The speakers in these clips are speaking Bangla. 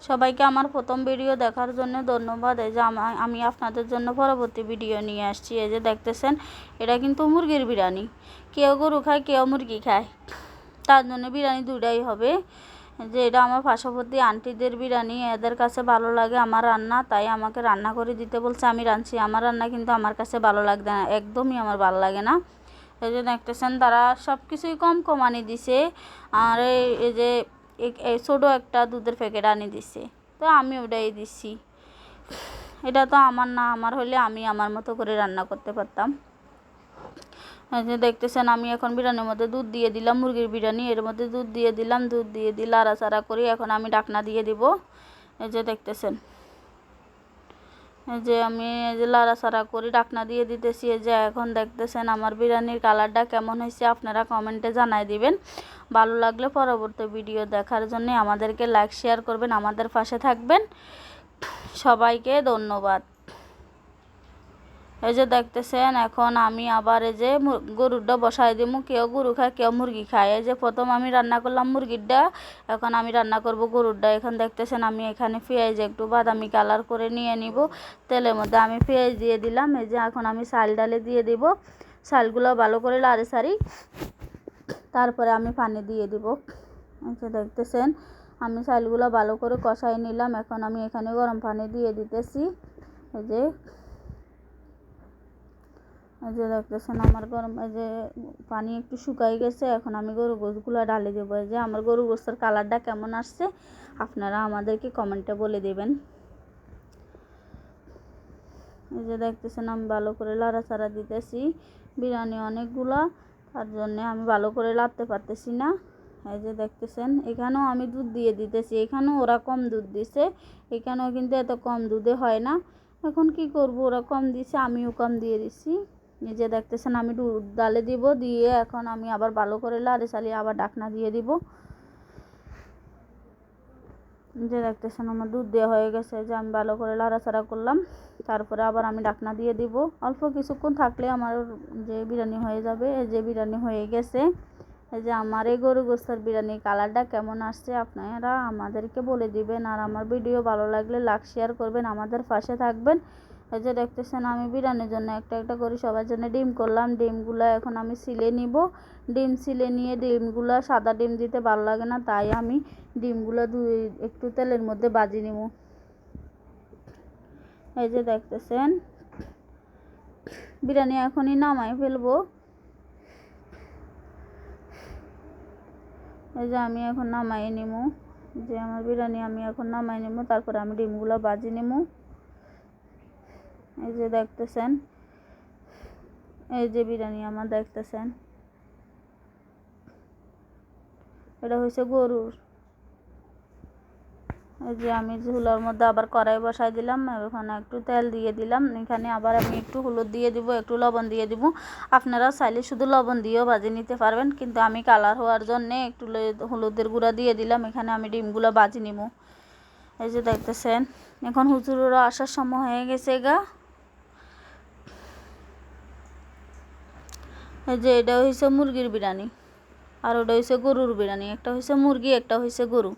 সবাইকে আমার প্রথম ভিডিও দেখার জন্য ধন্যবাদ। এই যে আমা- আপনাদের জন্য পরবর্তী ভিডিও নিয়ে আসছি। এই যে দেখতেছেন, এটা কিন্তু মুরগির বিরিয়ানি। কেউ গরু খায়, কেউ মুরগি খায়। তার জন্য বিরিয়ানি দুটাই হবে। যে এটা আমার পার্শ্ববর্তী আন্টিদের বিরিয়ানি, এদের কাছে ভালো লাগে আমার রান্না, তাই আমাকে রান্না করে দিতে বলছে, আমি রাঁধছি। আমার রান্না কিন্তু আমার কাছে ভালো লাগবে না, একদমই আমার ভালো লাগে না। এই যে দেখতেছেন, তারা সব কিছুই কম কমানি দিছে। আর এই- যে ছোটো একটা দুধের প্যাকেট আনি দিছে। তো আমি ওটাই দিছি। এটা তো আমার না, আমার হলে আমি আমার মতো করে রান্না করতে পারতাম। দেখতেছেন, আমি এখন বিরিয়ানির মধ্যে দুধ দিয়ে দিলাম, মুরগির বিরিয়ানি, এর মধ্যে দুধ দিয়ে দিলাম, দুধ দিয়ে দিলে আড়াচাড়া করি এখন আমি ডাকনা দিয়ে দিব। এই যে দেখতেছেন। যে আমি যে লাড়াচাড়া করি, ডাকনা দিয়ে দিতেছি যে এখন দেখতেছেন আমার বিরিয়ানির কালারটা কেমন হয়েছে, আপনারা কমেন্টে জানাই দিবেন। ভালো লাগলে পরবর্তী ভিডিও দেখার জন্য আমাদেরকে লাইক শেয়ার করবেন, আমাদের পাশে থাকবেন। সবাইকে ধন্যবাদ। এই যে দেখতেছেন, এখন আমি আবার এই যে গরুরটা বসাই দিমু, কেউ গরু খায়, কেউ মুরগি খায়। এই যে প্রথম আমি রান্না করলাম মুরগিরটা এখন আমি রান্না করব গরুরটা এখন দেখতেছেন, আমি এখানে পেঁয়াজ একটু বাদামি কালার করে নিয়ে নিব। তেলের মধ্যে আমি পেঁয়াজ দিয়ে দিলাম, এই যে এখন আমি চাল ডালে দিয়ে দিব। চালগুলো ভালো করে লাড়ে সারি, তারপরে আমি পানি দিয়ে দিব। এই যে দেখতেছেন, আমি চালগুলো ভালো করে কষাই নিলাম। এখন আমি এখানে গরম পানি দিয়ে দিতেছি। এই যে যে দেখতেছেন আমার গরম, এই যে পানি একটু শুকাই গেছে, এখন আমি গরু গোশগুলো ঢালে দেবো। এই যে আমার গরু গোস্তের কালারটা কেমন আসছে, আপনারা আমাদেরকে কমেন্টে বলে দেবেন। এই যে দেখতেছেন, আমি ভালো করে লাড়াচাড়া দিতেছি, বিরিয়ানি অনেকগুলা, তার জন্যে আমি ভালো করে লাড়তে পারতেছি না। এই যে দেখতেছেন, এখানেও আমি দুধ দিয়ে দিতেছি, এখানেও ওরা কম দুধ দিছে, এখানেও কিন্তু এত কম দুধে হয় না। এখন কি করব, ওরা কম দিছে, আমিও কম দিয়ে দিছি। যে দেখতেছেন আমি ডালে দিব, দিয়ে এখন আমি আবার ভালো করে লাড়ে চালিয়ে আবার ডাকনা দিয়ে দিব। যে দেখতেছেন আমার দুধ দেওয়া হয়ে গেছে, যে আমি ভালো করে লাড়াচাড়া করলাম। তারপরে আবার আমি ডাকনা দিয়ে দিব। অল্প কিছুক্ষণ থাকলে আমার যে বিরিয়ানি হয়ে যাবে, এই যে বিরিয়ানি হয়ে গেছে, এই যে আমার এই গরু গোস্তার বিরিয়ানি কালারটা কেমন আসছে আপনারা আমাদেরকে বলে দিবেন। আর আমার ভিডিও ভালো লাগলে লাইক, শেয়ার করবেন, আমাদের পাশে থাকবেন। এই যে দেখতেছেন, আমি বিরিয়ানির জন্য একটা একটা করে সবার জন্য ডিম করলাম। ডিমগুলো এখন আমি সিলে নিব। ডিম সিলে নিয়ে ডিমগুলো, সাদা ডিম দিতে ভালো লাগে না, তাই আমি ডিমগুলো দুই, একটু তেলের মধ্যে বাজি নিব। এই যে দেখতেছেন, বিরিয়ানি এখনই নামাই ফেলব। এই যে আমি এখন নামাই নিব যে আমার বিরিয়ানি আমি এখন নামাই নিব তারপরে আমি ডিমগুলো বাজি নিব এই যে দেখতেছেন, এই যে বিরিয়ানি আমার দেখতেছেন। এটা হয়েছে গরুর। এই যে আমি ঝুলার মধ্যে আবার কড়াই বসাই দিলাম, ওখানে একটু তেল দিয়ে দিলাম। এখানে আবার আমি একটু হলুদ দিয়ে দিব, একটু লবণ দিয়ে দিব। আপনারা চাইলে শুধু লবণ দিয়েও ভাজি নিতে পারবেন, কিন্তু আমি কালার হওয়ার জন্যে একটু হলুদের গুঁড়া দিয়ে দিলাম। এখানে আমি ডিমগুলো ভাজি নিব। এই যে দেখতেছেন, এখন হুজুরেরও আসার সময় হয়ে গেছে গা। যে এটা হয়েছে মুরগির বিরিয়ানি আর ওটা হয়েছে গরুর বিরিয়ানি একটা হয়েছে মুরগি, একটা হয়েছে গরু।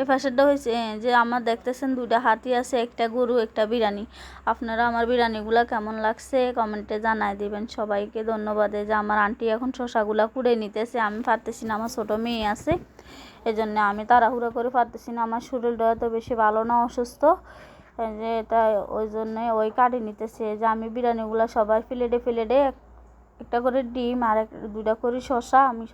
এই পাশেরটা হয়েছে যে আমার দেখতেছেন দুইটা হাতি আছে, একটা গরু, একটা বিরিয়ানি আপনারা আমার বিরিয়ানিগুলো কেমন লাগছে কমেন্টে জানাই দিবেন। সবাইকে ধন্যবাদ। যে আমার আন্টি এখন শশাগুলা কুড়ে নিতেছে, আমি পারতেছি না, আমার ছোটো মেয়ে আছে। এই জন্য আমি তাড়াহুড়া করে পারতেছি না, আমার শরীরটা এত বেশি ভালো না, অসুস্থ। যে এটা ওই জন্যে ওই কাটে নিতেছে। যে আমি বিরিয়ানিগুলো সবাই প্লেটে প্লেটে একটা করে ডিম আর এক দুটা করে শসা আমি